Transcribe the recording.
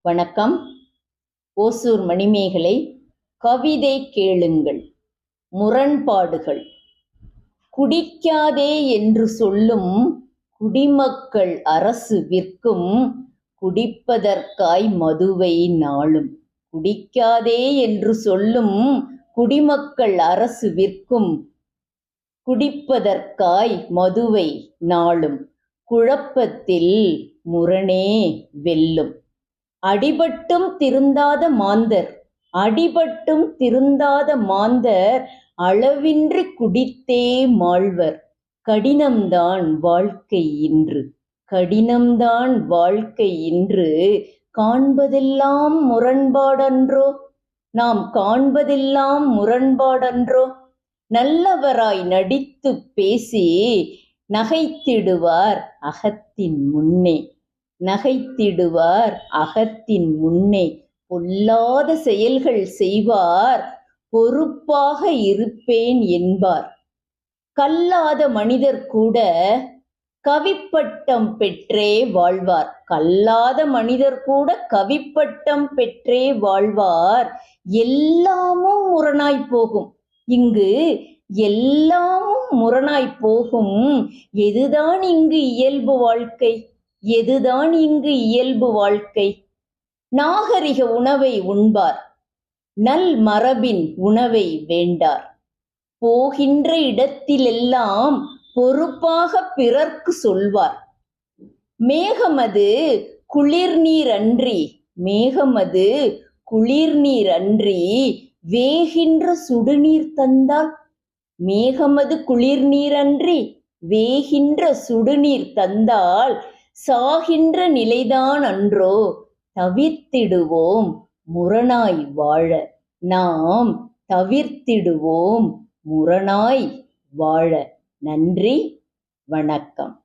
வணக்கம். ஓசூர் மணிமேகலை கவிதை கேளுங்கள் முரண்பாடுகள். குடிக்காதே என்று சொல்லும் குடிமக்கள் அரசு விற்கும் குடிப்பதற்காய் மதுவை நாளும். குடிக்காதே என்று சொல்லும் குடிமக்கள் அரசு விற்கும் குடிப்பதற்காய் மதுவை நாளும். குழப்பத்தில் முரணே வெல்லும். அடிபட்டும் திருந்தாத மாந்தர் அடிபட்டும் திருந்தாத மாந்தர் அளவின்றி குடித்தே மாழ்வர். கடினம்தான் வாழ்க்கை இன்று. கடினம்தான் வாழ்க்கை இன்று. காண்பதெல்லாம் முரண்பாடன்றோ? நாம் காண்பதெல்லாம் முரண்பாடன்றோ? நல்லவராய் நடித்துப் பேசி நகைத்திடுவார் அகத்தின் முன்னே. நகைத்திடுவார் அகத்தின் முன்னே. பொல்லாத செயல்கள் செய்வார் பொறுப்பாக இருப்பேன் என்பார். கல்லாத மனிதர் கூட கவிப்பட்டம் பெற்றே வாழ்வார். கல்லாத மனிதர் கூட கவிப்பட்டம் பெற்றே வாழ்வார். எல்லாமும் முரணாய் போகும். இங்கு எல்லாமும் முரணாய் போகும். எதுதான் இங்கு இயல்பு வாழ்க்கை? எதுதான் இங்கு இயல்பு வாழ்க்கை? நாகரிக உணவை உண்பார். நல் மரபின் உணவை வேண்டார். போகின்ற இடத்திலெல்லாம் பொறுப்பாக பிறர்க்கு சொல்வார். மேகமது குளிர்நீர் அன்றி மேகமது குளிர்நீர் அன்றி வேகின்ற சுடுநீர் தந்தால்? மேகமது குளிர்நீர் அன்றி வேகின்ற சுடுநீர் தந்தால்? சாகின்ற நிலைதான் அன்றோ தவிர்த்திடுவோம் முரணாய் வாழ. நாம் தவிர்த்திடுவோம் முரணாய் வாழ. நன்றி வணக்கம்.